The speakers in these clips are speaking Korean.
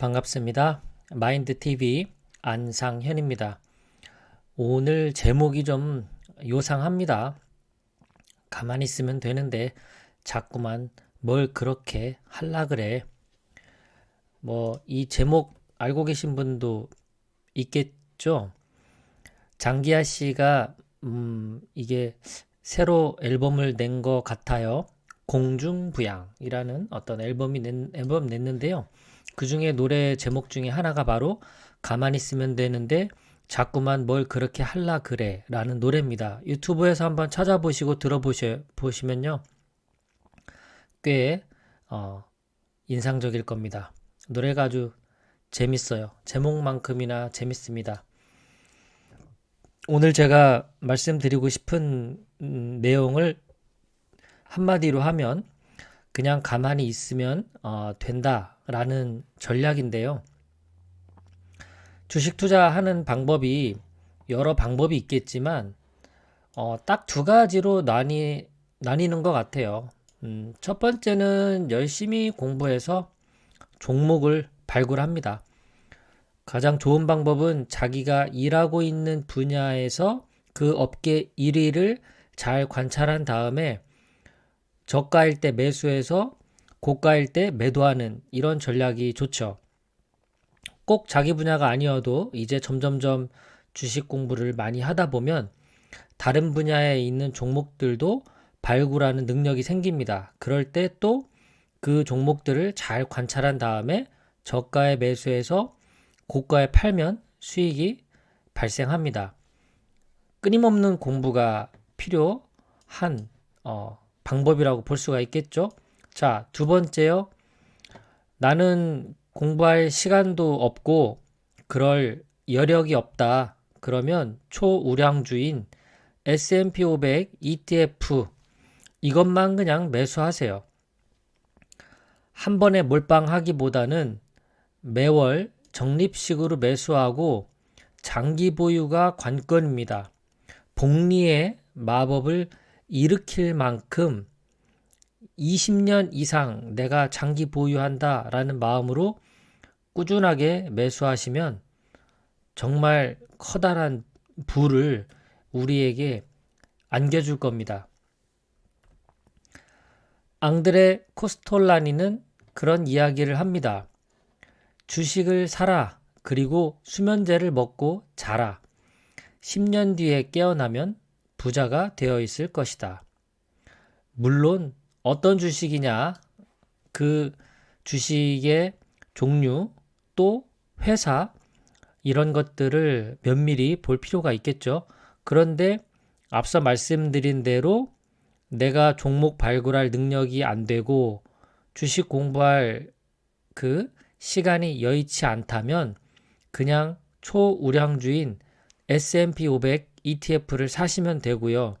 반갑습니다. 마인드TV 안상현입니다. 오늘 제목이 좀 요상합니다. 가만히 있으면 되는데 자꾸만 뭘 그렇게 할라 그래. 뭐 이 제목 알고 계신 분도 있겠죠? 장기하 씨가 음 이게 새로 앨범을 낸 것 같아요. 공중부양이라는 어떤 앨범이 낸, 앨범 냈는데요. 그 중에 노래 제목 중에 하나가 바로 가만히 있으면 되는데 자꾸만 뭘 그렇게 할라 그래 라는 노래입니다. 유튜브에서 한번 찾아보시고 들어보시면요. 꽤 어, 인상적일 겁니다. 노래가 아주 재밌어요. 제목만큼이나 재밌습니다. 오늘 제가 말씀드리고 싶은 음, 내용을 한마디로 하면 그냥 가만히 있으면 어, 된다 라는 전략인데요. 주식 투자하는 방법이 여러 방법이 있겠지만 어, 딱 두 가지로 나뉘, 나뉘는 것 같아요. 음, 첫 번째는 열심히 공부해서 종목을 발굴합니다. 가장 좋은 방법은 자기가 일하고 있는 분야에서 그 업계 1위를 잘 관찰한 다음에 저가일 때 매수해서 고가일 때 매도하는 이런 전략이 좋죠. 꼭 자기 분야가 아니어도 이제 점점점 주식 공부를 많이 하다 보면 다른 분야에 있는 종목들도 발굴하는 능력이 생깁니다. 그럴 때 또 그 종목들을 잘 관찰한 다음에 저가에 매수해서 고가에 팔면 수익이 발생합니다. 끊임없는 공부가 필요한 어, 방법이라고 볼 수가 있겠죠. 자, 두 번째요. 나는 공부할 시간도 없고 그럴 여력이 없다. 그러면 초우량주인 S&P 500 ETF 이것만 그냥 매수하세요. 한 번에 몰빵하기보다는 매월 적립식으로 매수하고 장기 보유가 관건입니다. 복리의 마법을 일으킬 만큼 20년 이상 내가 장기 보유한다 라는 마음으로 꾸준하게 매수하시면 정말 커다란 부를 우리에게 안겨줄 겁니다. 앙드레 코스톨라니는 그런 이야기를 합니다. 주식을 사라. 그리고 수면제를 먹고 자라. 10년 뒤에 깨어나면 부자가 되어 있을 것이다. 물론 어떤 주식이냐, 그 주식의 종류, 또 회사, 이런 것들을 면밀히 볼 필요가 있겠죠. 그런데 앞서 말씀드린 대로 내가 종목 발굴할 능력이 안 되고 주식 공부할 그 시간이 여의치 않다면 그냥 초우량주인 S&P 500 ETF를 사시면 되고요.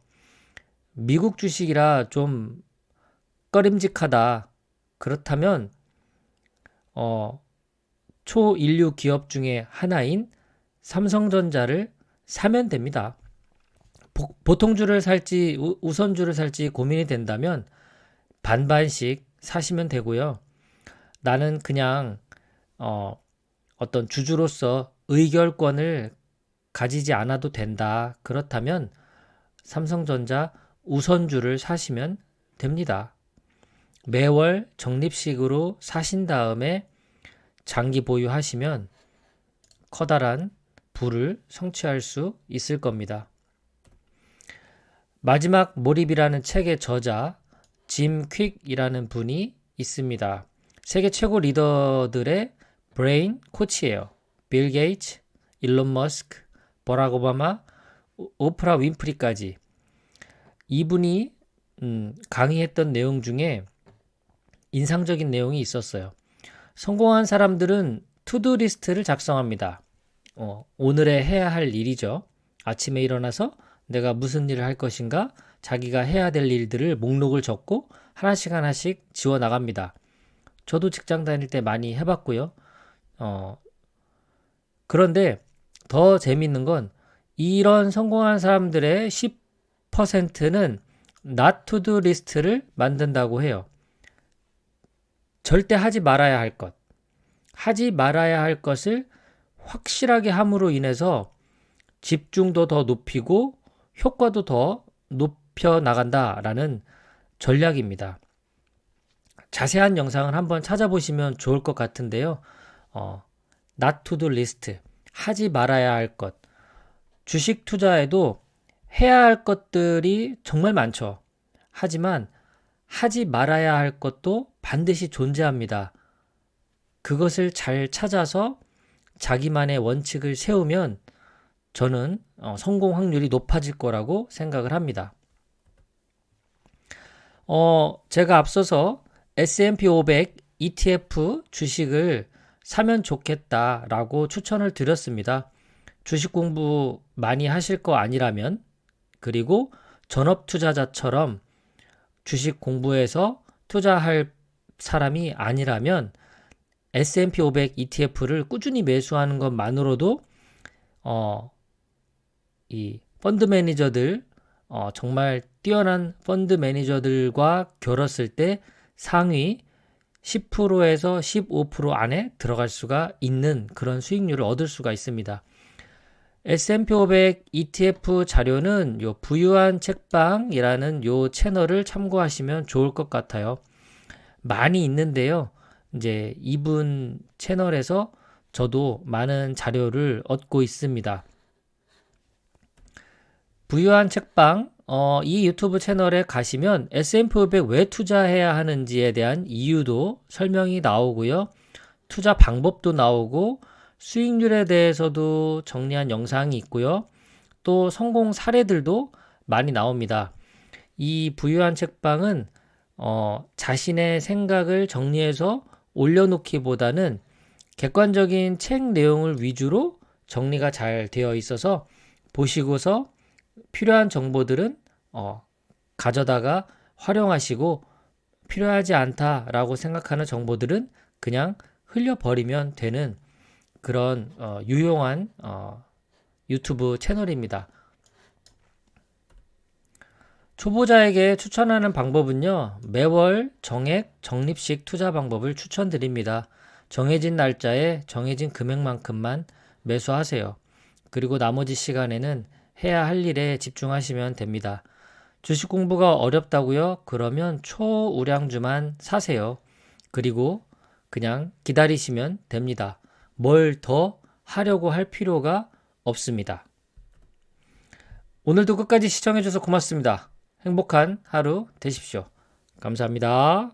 미국 주식이라 좀 꺼림직하다. 그렇다면 어, 초인류 기업 중에 하나인 삼성전자를 사면 됩니다. 보 통주를 살지 우선주를 살지 고민이 된다면 반반씩 사시면 되고요. 나는 그냥 어, 어떤 주주로서 의결권을 가지지 않아도 된다. 그렇다면 삼성전자 우선주를 사시면 됩니다. 매월 적립식으로 사신 다음에 장기 보유하시면 커다란 부를 성취할 수 있을 겁니다. 마지막 몰입이라는 책의 저자 짐 퀵이라는 분이 있습니다. 세계 최고 리더들의 브레인 코치예요. 빌 게이츠, 일론 머스크, 버락 오바마, 오프라 윈프리까지 이분이 음, 강의했던 내용 중에 인상적인 내용이 있었어요. 성공한 사람들은 투두 리스트를 작성합니다. 어, 오늘의 해야 할 일이죠. 아침에 일어나서 내가 무슨 일을 할 것인가 자기가 해야 될 일들을 목록을 적고 하나씩 하나씩 지워 나갑니다. 저도 직장 다닐 때 많이 해봤고요. 어, 그런데 더 재밌는 건 이런 성공한 사람들의 10%는 not to do 리스트를 만든다고 해요. 절대 하지 말아야 할 것. 하지 말아야 할 것을 확실하게 함으로 인해서 집중도 더 높이고 효과도 더 높여 나간다라는 전략입니다. 자세한 영상을 한번 찾아보시면 좋을 것 같은데요. 어, not to do list. 하지 말아야 할 것. 주식 투자에도 해야 할 것들이 정말 많죠. 하지만 하지 말아야 할 것도 반드시 존재합니다. 그것을 잘 찾아서 자기만의 원칙을 세우면 저는 어, 성공 확률이 높아질 거라고 생각을 합니다. 어, 제가 앞서서 S&P 500 ETF 주식을 사면 좋겠다라고 추천을 드렸습니다. 주식 공부 많이 하실 거 아니라면 그리고 전업 투자자처럼 주식 공부해서 투자할 사람이 아니라면 S&P 500 ETF를 꾸준히 매수하는 것만으로도 어, 이 펀드 매니저들 어, 정말 뛰어난 펀드 매니저들과 겨뤘을 때 상위 10%에서 15% 안에 들어갈 수가 있는 그런 수익률을 얻을 수가 있습니다. S&P 500 ETF 자료는 요 부유한 책방이라는 요 채널을 참고하시면 좋을 것 같아요. 많이 있는데요. 이제 이분 채널에서 저도 많은 자료를 얻고 있습니다. 부유한 책방 어, 이 유튜브 채널에 가시면 S&P 500 왜 투자해야 하는지에 대한 이유도 설명이 나오고요. 투자 방법도 나오고 수익률에 대해서도 정리한 영상이 있고요. 또 성공 사례들도 많이 나옵니다. 이 부유한 책방은 어, 자신의 생각을 정리해서 올려놓기보다는 객관적인 책 내용을 위주로 정리가 잘 되어 있어서 보시고서 필요한 정보들은 어, 가져다가 활용하시고 필요하지 않다라고 생각하는 정보들은 그냥 흘려버리면 되는 그런 어, 유용한 어, 유튜브 채널입니다. 초보자에게 추천하는 방법은요, 매월 정액 적립식 투자 방법을 추천드립니다. 정해진 날짜에 정해진 금액만큼만 매수하세요. 그리고 나머지 시간에는 해야 할 일에 집중하시면 됩니다. 주식 공부가 어렵다고요? 그러면 초우량주만 사세요. 그리고 그냥 기다리시면 됩니다. 뭘 더 하려고 할 필요가 없습니다. 오늘도 끝까지 시청해주셔서 고맙습니다. 행복한 하루 되십시오. 감사합니다.